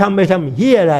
ทำไปทำเฮียอะไร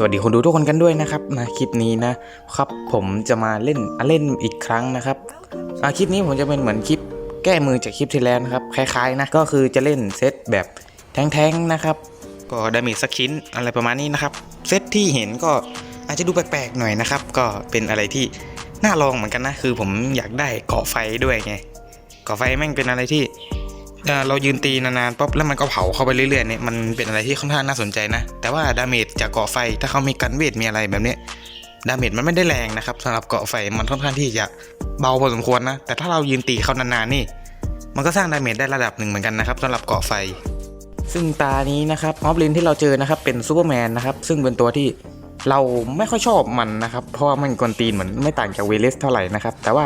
สวัสดีคนดูทุกคนกันด้วยนะครับนะคลิปนี้นะครับผมจะมาเล่นเล่นอีกครั้งนะครับอะคลิปนี้ผมจะเป็นเหมือนคลิปแก้มือจากคลิปที่แล้วนะครับคล้ายๆนะก็คือจะเล่นเซตแบบแท้งๆนะครับ ก็ได้มีสักชิ้นอะไรประมาณนี้นะครับเซตที่เห็นก็อาจจะดูแปลกๆหน่อยนะครับ ก็เป็นอะไรที่น่าลองเหมือนกันนะคือผมอยากได้เกาะไฟด้วยไงเกาะไฟแม่งเป็นอะไรที่ เเรายืนตีนานๆป๊บแล้วมันก็เผาเข้าไปเรื่อยๆเนี่ยมันเป็นอะไรที่ค่อนข้างน่าสนใจนะ แต่ว่าดาเมจจากเกาะไฟถ้าเขามีกันเวทมีอะไรแบบนี้ดาเมจมันไม่ได้แรงนะครับสำหรับเกาะไฟมันค่อนข้างที่จะเบาพอสมควรนะ แต่ถ้าเรายืนตีเขานานๆนี่ มันก็สร้างดาเมจได้ระดับหนึ่งเหมือนกันนะครับสำหรับเกาะไฟ ซึ่งตานี้นะครับออฟลินที่เราเจอนะครับเป็นซูเปอร์แมนนะครับซึ่งเป็นตัวที่เราไม่ค่อยชอบมันนะครับเพราะว่ามันกวนตีนเหมือนไม่ต่างจากเวเลสเท่าไหร่นะครับแต่ว่า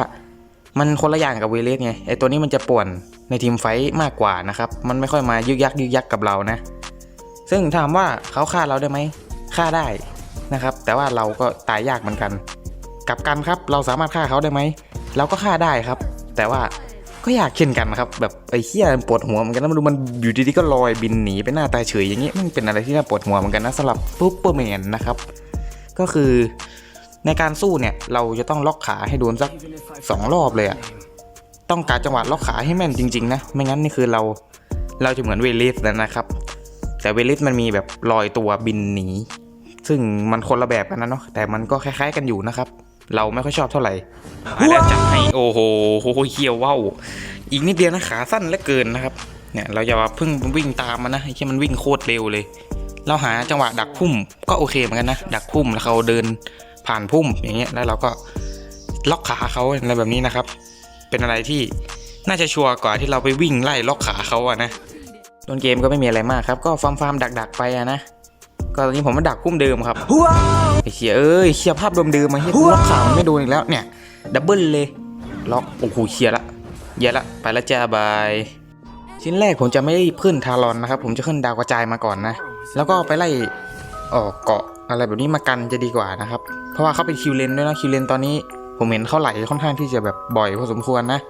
มันคนละอย่างกับเวเลสไงไอตัวนี้มันจะป่วนในทีมไฟมากกว่านะครับ มันไม่ค่อยมายึกยักยึกยักกับเรานะ ซึ่งถามว่าเขาฆ่าเราได้ไหมฆ่าได้นะครับ แต่ว่าเราก็ตายยากเหมือนกันกลับกันครับเราสามารถฆ่าเขาได้ไหมเราก็ฆ่าได้ครับ แต่ว่าก็อยากเช่นกันนะครับแบบไอ้เหี้ยปวดหัวเหมือนกันนะมันดูมันอยู่ดีๆก็ลอยบินหนีไปหน้าตาเฉยอย่างนี้มันเป็นอะไรที่น่าปวดหัวเหมือนกันนะสำหรับปุ๊บเปอร์แมนนะครับ ก็คือ ในการสู้เนี่ยเราจะต้องล็อกขาให้โดนสักสองรอบเลยอะต้องการจังหวะล็อกขาให้แม่นจริงๆนะไม่งั้นนี่คือเราเราจะเหมือนเวลิสแล้วนะครับ แต่เวลิสมันมีแบบลอยตัวบินหนีซึ่งมันคนละแบบกันนะเนาะแต่มันก็คล้าย ๆ กันอยู่นะครับ เราไม่ค่อยชอบเท่าไหร่มาแล้วจัดให้โอ้โหโหเฮียวว้าวอีกนิดเดียวนะขาสั้นเหลือเกินนะครับเนี่ยเราอย่าเพิ่งวิ่งตามมันนะไอ้ที่มันวิ่งโคตรเร็วเลย เราหาจังหวะดักพุ่มก็โอเคเหมือนกันนะดักพุ่มแล้วเขาเดิน ผ่านพุ่มอย่างเงี้ยแล้วเราก็ล็อกขาเขาอะไรแบบนี้นะครับ เป็นอะไรที่น่าจะชัวร์กว่าที่เราไปวิ่งไล่ล็อกขาเขาอะนะต้นเกมก็ไม่มีอะไรมากครับ ก็ฟาร์มฟาร์มดักดักๆไปอะนะก็ตอนนี้ผมมาดักพุ่มเดิมครับไอ้เชี่ยเอ้ยเชี่ยภาพเดิมๆมาเฮียกูล็อกขามันไม่โดนอีกแล้วเนี่ยดับเบิลเลยล็อกโอ้โหเชี่ยละเหี้ยละไปละจ้าบายชิ้นแรกผมจะไม่ขึ้นทารอนนะครับ ผมจะขึ้นดาวกระจายมาก่อนนะ แล้วก็ไปไล่ออกเกาะ อะไรแบบนี้มากันจะดีกว่านะครับ เพราะว่าเขาเป็นคิวเลนด้วยนะคิวเลนตอนนี้ผมเห็นเขาไหลค่อนข้างที่จะแบบบ่อยพอสมควรนะ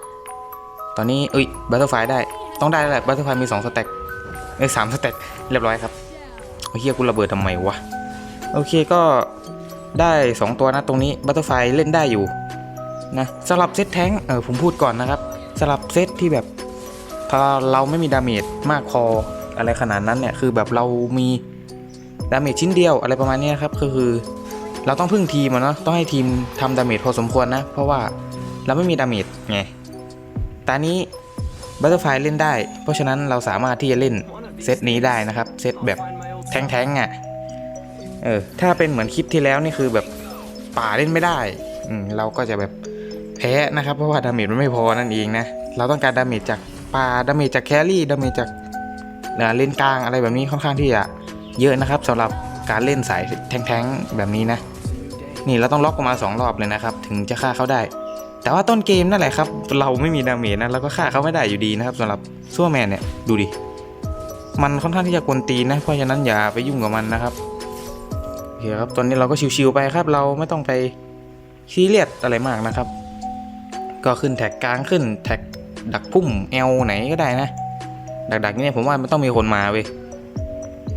ตอนนี้เอ้ยบัตเตอร์ไฟได้ ต้องได้แล้วแหละบัตเตอร์ไฟมี2สเต็กเอ้ยสามสเต็กเรียบร้อยครับเฮียกูระเบิดทำไมวะ โอเคก็ได้ 2 ตัวนะตรงนี้บัตเตอร์ไฟเล่นได้อยู่นะสำหรับเซตแท้งเออผมพูดก่อนนะครับสำหรับเซตที่แบบถ้าเราไม่มีดาเมจมากพออะไรขนาดนั้นเนี่ยคือแบบเรามี ดาเมจชิ้นเดียวอะไรประมาณนี้ยครับก็คือ เราต้องพึ่งทีมเนาะต้องให้ทีมทำดาเมจพอสมควรนะ เพราะว่าเราไม่มีดาเมจไงตอนนี้บัตเตอร์ไฟเล่นได้ เพราะฉะนั้นเราสามารถที่จะเล่นเซตนี้ได้นะครับเซตแบบแท้งๆอะเออถ้าเป็นเหมือนคลิปที่แล้วนี่คือแบบป่าเล่นไม่ได้อืเราก็จะแบบแพ้นะครับ เพราะว่าดาเมจมันไม่พอนั่นเองนะ เราต้องการดาเมจจากป่าดาเมจจากแครี่ดาเมจจากเอ่อเลนกลางอะไรแบบนี้ค่อนข้างที่จะ เยอะนะครับสำหรับการเล่นสายแท้งๆแบบนี้นะ นี่เราต้องล็อกประมาณสองรอบเลยนะครับ ถึงจะฆ่าเขาได้ แต่ว่าต้นเกมนั่นแหละครับ เราไม่มีดาเมจนะเราก็ฆ่าเขาไม่ได้อยู่ดีนะครับสำหรับซัวแมนเนี่ยดูดิมันค่อนข้างที่จะกวนตีนนะเพราะฉะนั้นอย่าไปยุ่งกับมันนะครับโอเคครับตอนนี้เราก็ชิวๆไปครับ เราไม่ต้องไปซีเรียสอะไรมากนะครับ ก็ขึ้นแท็กกลางขึ้นแท็กดักพุ่มเอลไหนก็ได้นะ ดักๆนี่ผมว่ามันต้องมีคนมาเว้ย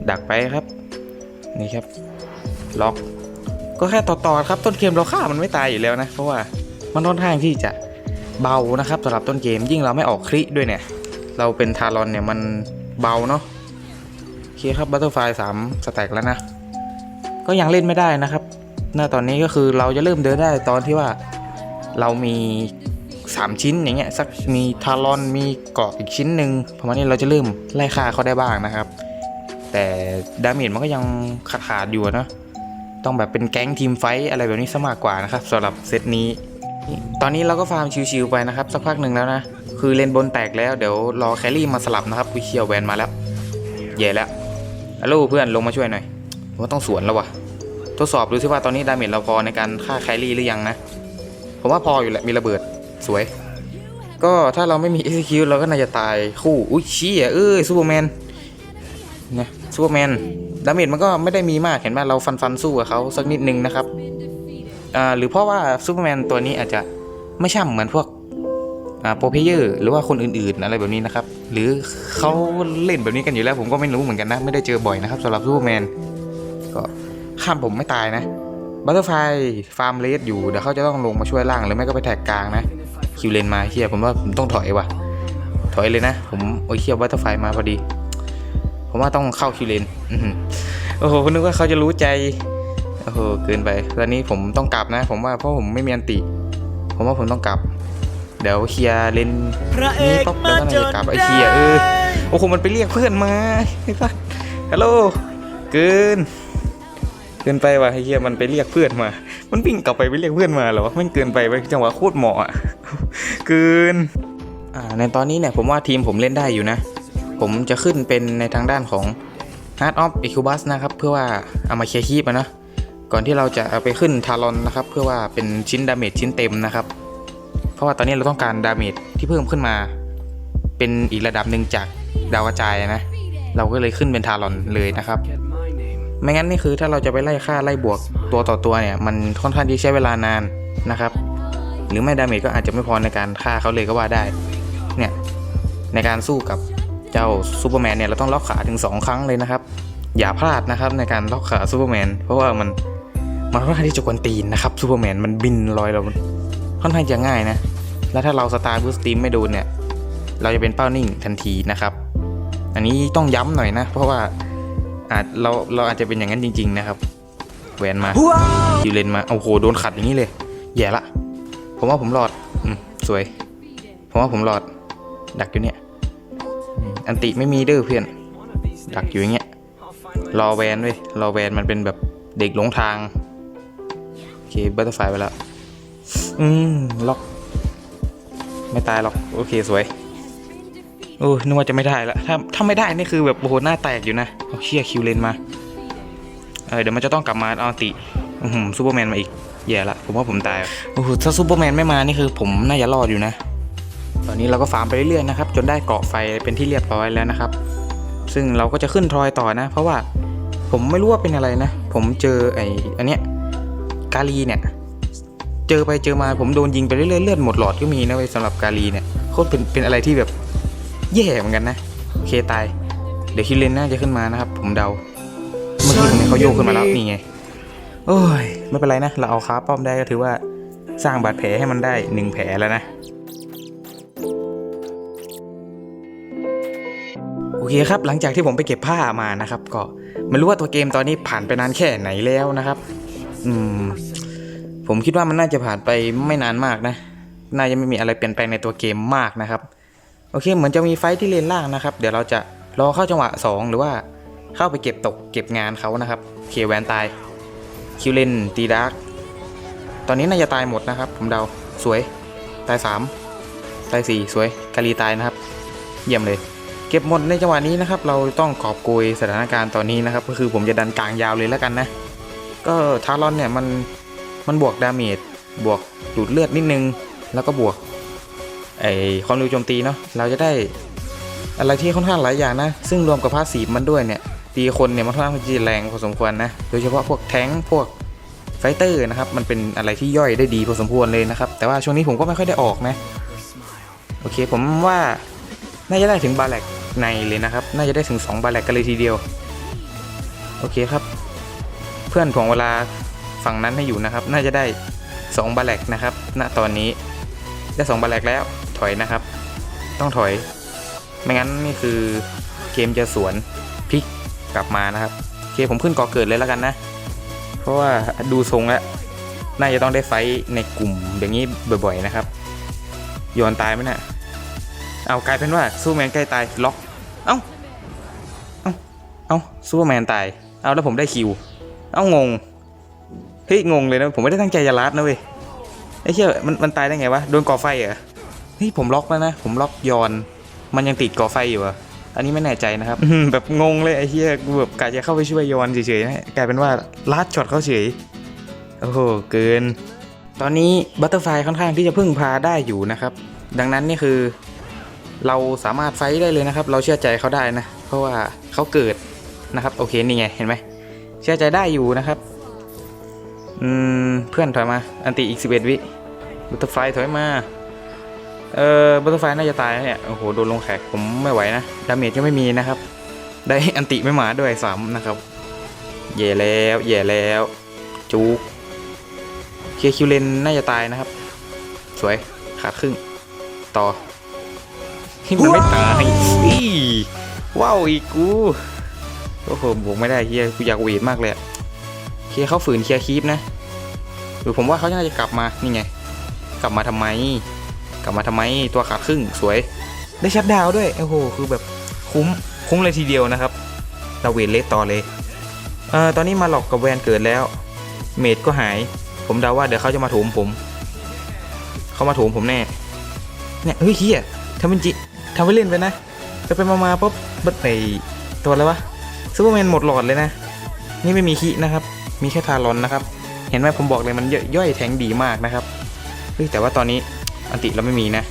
ดักไปครับ นี่ครับ ล็อก ก็แค่ต่อๆครับต้นเกมเราฆ่ามันไม่ตายอยู่แล้วนะเพราะว่ามันค่อนข้างที่จะเบานะครับสำหรับต้นเกมยิ่งเราไม่ออกคริด้วยเนี่ย เราเป็นทารอนเนี่ยมันเบาเนาะโอเคครับบัตเตอร์ไฟสามสแต็กแล้วนะ ก็ยังเล่นไม่ได้นะครับณตอนนี้ก็คือเราจะเริ่มเดินได้ตอนที่ว่าเรามี3 ชิ้นอย่างเงี้ยสักมีทารอนมีเกาะอีกชิ้นหนึ่งประมาณนี้เราจะเริ่มไล่ฆ่าเขาได้บ้างนะครับ แต่ดาเมจมันก็ยังขาดขาดอยู่นะต้องแบบเป็นแก๊งทีมไฟท์อะไรแบบนี้ซะมากกว่านะครับสำหรับเซตนี้ ตอนนี้เราก็ฟาร์มชิวๆไปนะครับสักพักหนึ่งแล้วนะ คือเลนบนแตกแล้วเดี๋ยวรอแครี่มาสลับนะครับวิเชียวแวนมาแล้วแย่แล้วฮัลโหลเพื่อนลงมาช่วยหน่อยว่าต้องสวนแล้ววะทดสอบดูซิว่าตอนนี้ดาเมจเราพอในการฆ่าแครี่หรือยังนะ ผมว่าพออยู่แหละมีระเบิดสวย ก็ถ้าเราไม่มี execute เราก็น่าจะตายคู่อุ้ยเชี่ยเอ้ยซูเปอร์แมน ซูเปอร์แมนดาเมจมันก็ไม่ได้มีมากเห็นไหมเราฟันฟันสู้กับเขาสักนิดนึงนะครับอ่าหรือเพราะว่าซูเปอร์แมนตัวนี้อาจจะไม่ช่ำเหมือนพวกอ่าโปรเพเยอร์หรือว่าคนอื่นๆอะไรแบบนี้นะครับ หรือเขาเล่นแบบนี้กันอยู่แล้วผมก็ไม่รู้เหมือนกันนะ ไม่ได้เจอบ่อยนะครับสำหรับซูเปอร์แมนก็ข้ามผมไม่ตายนะบัตเตอร์ไฟฟาร์มเลสอยู่เดี๋ยวเขาจะต้องลงมาช่วยล่างหรือไม่ก็ไปแท็กกลางนะคิวเลนมาเฮียผมว่าผมต้องถอยว่ะถอยเลยนะ ผมโอ้ยเฮียบัตเตอร์ไฟมาพอดี ผมว่าต้องเข้าคิวเลนอื้อหือโอ้โหนึกว่าเขาจะรู้ใจโอ้โหเกินไปตอนนี้ผมต้องกลับนะ ผมว่าเพราะผมไม่มีอันติ ผมว่าผมต้องกลับ เดี๋ยวเคลียร์เลนนี่กปั๊บมาแล้วก็จะกลับไอ้เฮียเออโอ้โหมันไปเรียกเพื่อนมาไอ้สัสฮัลโหลเกินเกินไปว่ะไอ้เฮียมันไปเรียกเพื่อนมา มันวิ่งกลับไปไปเรียกเพื่อนมาเหรอวะมันเกินไปไปจังหวะโคตรเหมาะอะเกินอ่าในตอนนี้เนี่ยผมว่าทีมผมเล่นได้อยู่นะ ผมจะขึ้นเป็นในทางด้านของ Heart of e c u b u s นะครับ เพื่อว่าเอามาเคลียร์คีบนะก่อนที่เราจะเอาไปขึ้นทารอนนะครับ เพื่อว่าเป็นชิ้นดาเมจชิ้นเต็มนะครับ เพราะว่าตอนนี้เราต้องการดาเมจที่เพิ่มขึ้นมา เป็นอีกระดับหนึ่งจากดาวกระจายนะ เราก็เลยขึ้นเป็นทารอนเลยนะครับ ไม่งั้นนี่คือถ้าเราจะไปไล่ฆ่าไล่บวกตัวต่อตัวเนี่ยมันค่อนข้างที่ใช้เวลานานนะครับ หรือไม่ดาเมจก็อาจจะไม่พอในการฆ่าเขาเลยก็ว่าได้ เนี่ยในการสู้กับ เจ้าซูเปอร์แมนเนี่ยเราต้องล็อกขาถึง 2 ครั้งเลยนะครับ อย่าพลาดนะครับในการล็อกขาซูเปอร์แมนเพราะว่ามันมันค่อนข้างที่จะกวนตีนนะครับซูเปอร์แมนมันบินลอยเราค่อนข้างจะง่ายนะ แล้วถ้าเราสตาร์บูสตีมไม่โดนเนี่ยเราจะเป็นเป้านิ่งทันทีนะครับ อันนี้ต้องย้ำหน่อยนะ เพราะว่าอาจเราเราอาจจะเป็นอย่างนั้นจริง ๆ นะครับแหวนมาว้าวคิเลนมาโอ้โหโดนขัดอย่างนี้เลย แย่ละ ผมว่าผมรอด อืมสวย ผมว่าผมรอด ดักอยู่เนี่ย อันติไม่มีเด้อเพื่อน ดักอยู่อย่างเงี้ย รอแวนเว้ย รอแวนมันเป็นแบบเด็กหลงทาง โอเคบัตเตอร์ไฟไปแล้ว อืม ล็อก ไม่ตายหรอก โอเคสวย โอ้ยนึกว่าจะไม่ได้ละ ถ้าถ้าไม่ได้นี่คือแบบโอ้โหหน้าแตกอยู่นะเอาเชี่ยคิวเลนมา เออเดี๋ยวมันจะต้องกลับมาเอาติอือหือซูเปอร์แมนมาอีกแย่ละ ผมว่าผมตาย โอ้โหถ้าซูเปอร์แมนไม่มานี่คือผมน่าจะรอดอยู่นะ ตอนนี้เราก็ฟาร์มไปเรื่อยๆนะครับจนได้เกาะไฟเป็นที่เรียบร้อยแล้วนะครับ ซึ่งเราก็จะขึ้นทรอยต่อนะ เพราะว่าผมไม่รู้ว่าเป็นอะไรนะ ผมเจอไอ้อันเนี้ยกาลีเนี่ยเจอไปเจอมาผมโดนยิงไปเรื่อยๆเลือดหมดหลอดก็มีนะเว้ยสำหรับกาลีเนี่ยโคตรเป็นเป็นอะไรที่แบบแย่เหมือนกันนะโอเคตาย เดี๋ยวคิรินน่าจะขึ้นมานะครับ ผมเดาเมื่อกี้ผมเห็นเขาโยกขึ้นมาแล้วนี่ไงโอ้ยไม่เป็นไรนะ เราเอาคาป้อมได้ก็ถือว่าสร้างบาดแผลให้มันได้หนึ่งแผลแล้วนะ อเคครับ หลังจากที่ผมไปเก็บผ้ามานะครับ ก็ไม่รู้ว่าตัวเกมตอนนี้ผ่านไปนานแค่ไหนแล้วนะครับ อืม ผมคิดว่ามันน่าจะผ่านไปไม่นานมากนะ น่าจะไม่มีอะไรเปลี่ยนแปลงในตัวเกมมากนะครับ โอเค เหมือนจะมีไฟที่เลนล่างนะครับ เดี๋ยวเราจะรอเข้าจังหวะ 2 หรือว่าเข้าไปเก็บตกเก็บงานเขานะครับเคแวนตาย คิวเลนตีดาร์กตอนนี้น่าจะตายหมดนะครับ ผมเดาสวย ตาย 3 ตาย 4 สวยกาลีตายนะครับ เยี่ยมเลย เก็บหมดในจังหวะนี้นะครับ เราต้องกอบโกยสถานการณ์ตอนนี้นะครับ ก็คือผมจะดันกลางยาวเลยแล้วกันนะ ก็ทารอนเนี่ยมันมันบวกดาเมจบวกดูดเลือดนิดนึง แล้วก็บวกไอความเร็วโจมตีเนาะเราจะได้อะไรที่ค่อนข้างหลายอย่างนะ ซึ่งรวมกับพาสีมันด้วยเนี่ยตีคนเนี่ยมันค่อนข้างจะแรงพอสมควรนะ โดยเฉพาะพวกแท้งพวกไฟเตอร์นะครับ มันเป็นอะไรที่ย่อยได้ดีพอสมควรเลยนะครับ แต่ว่าช่วงนี้ผมก็ไม่ค่อยได้ออกนะ โอเคผมว่าน่าจะได้ถึงบาแลก ในเลยนะครับ น่าจะได้ถึง 2 บาแลกกันเลยทีเดียว โอเคครับ เพื่อนถ่วงเวลาฝั่งนั้นให้อยู่นะครับ น่าจะได้ 2 บาแลกนะครับ ณ ตอนนี้ ได้ 2 บาแลกแล้ว ถอยนะครับ ต้องถอย ไม่งั้นนี่คือเกมจะสวนพลิกกลับมานะครับ โอเคผมขึ้นก่อเกิดเลยแล้วกันนะ เพราะว่าดูทรงแล้ว น่าจะต้องได้ไฟในกลุ่มอย่างนี้บ่อยๆนะครับ โยนตายไหมน่ะเอากลายเป็นว่าซูเปอร์แมนใกล้ตายล็อก เอ้า เอ้า เอ้าซูเปอร์แมนตาย เอาแล้วผมได้คิว เอ้างง เฮ้ยงงเลยนะผมไม่ได้ตั้งใจจะลัดนะเว้ย ไอ้เชี่ยมันมันตายได้ไงวะ โดนก่อไฟเหรอ เฮ้ยผมล็อกแล้วนะ ผมล็อกยอน มันยังติดก่อไฟอยู่อะอันนี้ไม่แน่ใจนะครับแบบงงเลยไอ้เหี้ยแบบกะจะเข้าไปช่วยยอนเฉยๆนะกลายเป็นว่าลัดช็อตเขาเฉย โอ้โหเกิน ตอนนี้บัตเตอร์ไฟค่อนข้างที่จะพึ่งพาได้อยู่นะครับ ดังนั้นนี่คือ เราสามารถไฟได้เลยนะครับ เราเชื่อใจเขาได้นะ เพราะว่าเขาเกิดนะครับ โอเคนี่ไงเห็นไหมเชื่อใจได้อยู่นะครับอืมเพื่อนถอยมาอันติอีก 11 วิบัตเตอร์ไฟถอยมาเอ่อบัตเตอร์ไฟน่าจะตายเนี่ยโอ้โหโดนลงแขกผมไม่ไหวนะดาเมจยังไม่มีนะครับ ได้อันติไม่มาด้วยสามนะครับแย่แล้วแย่แล้วจุกเคคิวเลนน่าจะตายนะครับ สวยขาดครึ่งต่อ มันไม่ตายอีว้าวอีกกูโอ้โหบวกไม่ได้เฮียกูอยากเวทมากเลยอะเคลียร์เขาฝืนเคลียร์คีปนะหรือผมว่าเขาน่าจะกลับมานี่ไง กลับมาทำไม กลับมาทำไมตัวขาดครึ่งสวย ได้ชัดดาวน์ด้วยโอ้โหคือแบบคุ้มคุ้มเลยทีเดียวนะครับดาเวนเลสต่อเลยเอ่อตอนนี้มาหลอกกับแวนเกิดแล้ว เมดก็หาย ผมเดาว่าเดี๋ยวเขาจะมาโถมผม เขามาโถมผมแน่เนี่ยเฮ้ยเฮียทำเป็นจิ ทำไปเล่นไปนะไปไปมาๆปุ๊บบัดไอตัวอะไรวะซูเปอร์แมนหมดหลอดเลยนะ นี่ไม่มีคินะครับ มีแค่ทารอนนะครับ เห็นไหมผมบอกเลยมันย่อยแทงดีมากนะครับเฮ้ยแต่ว่าตอนนี้อันติเราไม่มีนะ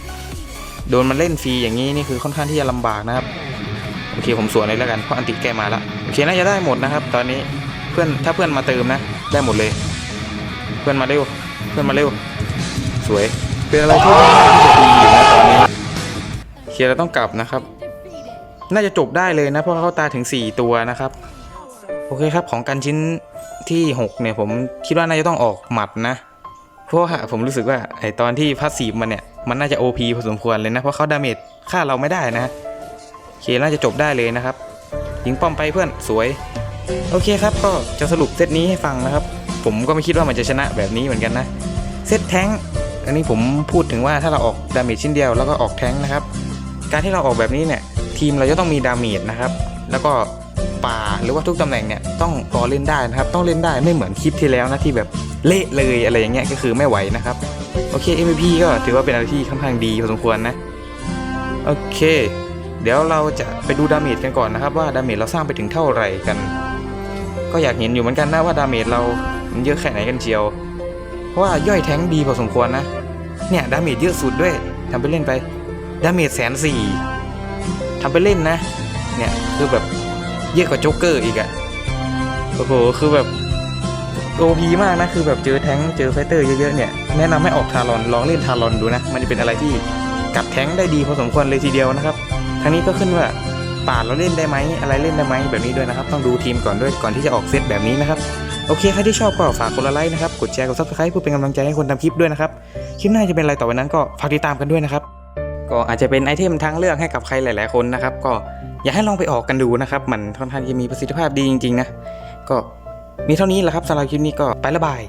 โดนมันเล่นฟรีอย่างนี้นี่คือค่อนข้างที่จะลำบากนะครับโอเคผมสวนเลยแล้วกันเพราะอันติแกมาและโอเคน่าจะได้หมดนะครับ ตอนนี้เพื่อนถ้าเพื่อนมาเติมนะ ได้หมดเลย เพื่อนมาเร็ว เพื่อนมาเร็ว สวยเป็นอะไรที่ดีอยู่นะ เคียร์เราต้องกลับนะครับ น่าจะจบได้เลยนะ เพราะเขาตายถึง 4 ตัวนะครับ โอเคครับของกันชิ้นที่ 6 เนี่ยผมคิดว่าน่าจะต้องออกหมัดนะ เพราะว่าผมรู้สึกว่าไอตอนที่พัสซีฟมันเนี่ยมันน่าจะ OP พอสมควรเลยนะ เพราะเขาดาเมจฆ่าเราไม่ได้นะเคน่าจะจบได้เลยนะครับยิงป้อมไปเพื่อนสวย โอเคครับก็จะสรุปเซตนี้ให้ฟังนะครับ ผมก็ไม่คิดว่ามันจะชนะแบบนี้เหมือนกันนะ เซตแท้งค์อันนี้ผมพูดถึงว่าถ้าเราออกดาเมจชิ้นเดียวแล้วก็ออกแท้งค์นะครับ การที่เราออกแบบนี้เนี่ยทีมเราจะต้องมีดาเมจนะครับ แล้วก็ป่าหรือว่าทุกตำแหน่งเนี่ยต้องรอเล่นได้นะครับ ต้องเล่นได้ไม่เหมือนคลิปที่แล้วนะที่แบบเละเลยอะไรอย่างเงี้ยก็คือไม่ไหวนะครับโอเค MVP ก็ถือว่าเป็นอะไรที่ค่อนข้างดีพอสมควรนะโอเค เดี๋ยวเราจะไปดูดาเมจกันก่อนนะครับ ว่าดาเมจเราสร้างไปถึงเท่าไหร่กัน ก็อยากเห็นอยู่เหมือนกันนะว่าดาเมจเรามันเยอะแค่ไหนกันเชียว เพราะว่าย่อยแท้งดีพอสมควรนะ เนี่ยดาเมจเยอะสุดด้วยทำไปเล่นไป ดาเมจแสนสี่ทำไปเล่นนะ เนี่ย คือแบบเยอะกว่าโจ๊กเกอร์อีกอะโอ้โห คือแบบโอพีมากนะ คือแบบเจอแท้งเจอไฟเตอร์เยอะๆเนี่ย แนะนำให้ออกทารอน ลองเล่นทารอนดูนะ มันจะเป็นอะไรที่กัดแท้งได้ดีพอสมควรเลยทีเดียวนะครับ ทั้งนี้ก็ขึ้นว่าป่าเราเล่นได้ไหมอะไรเล่นได้ไหมแบบนี้ด้วยนะครับ ต้องดูทีมก่อนด้วยก่อนที่จะออกเซตแบบนี้นะครับ โอเคใครที่ชอบก็ฝากกดไลค์นะครับ กดแชร์ กดซับสไครป์เพื่อเป็นกำลังใจให้คนทำคลิปด้วยนะครับ คลิปหน้าจะเป็นอะไรต่อไปนั้นก็ฝากติดตามกันด้วยนะครับ ก็อาจจะเป็นไอเทมทางเลือกให้กับใครหลาย ๆ คนนะครับ ก็อยากให้ลองไปออกกันดูนะครับ มันค่อนข้างจะมีประสิทธิภาพดีจริง ๆ นะ ก็มีเท่านี้แหละครับสำหรับคลิปนี้ก็ไปละบาย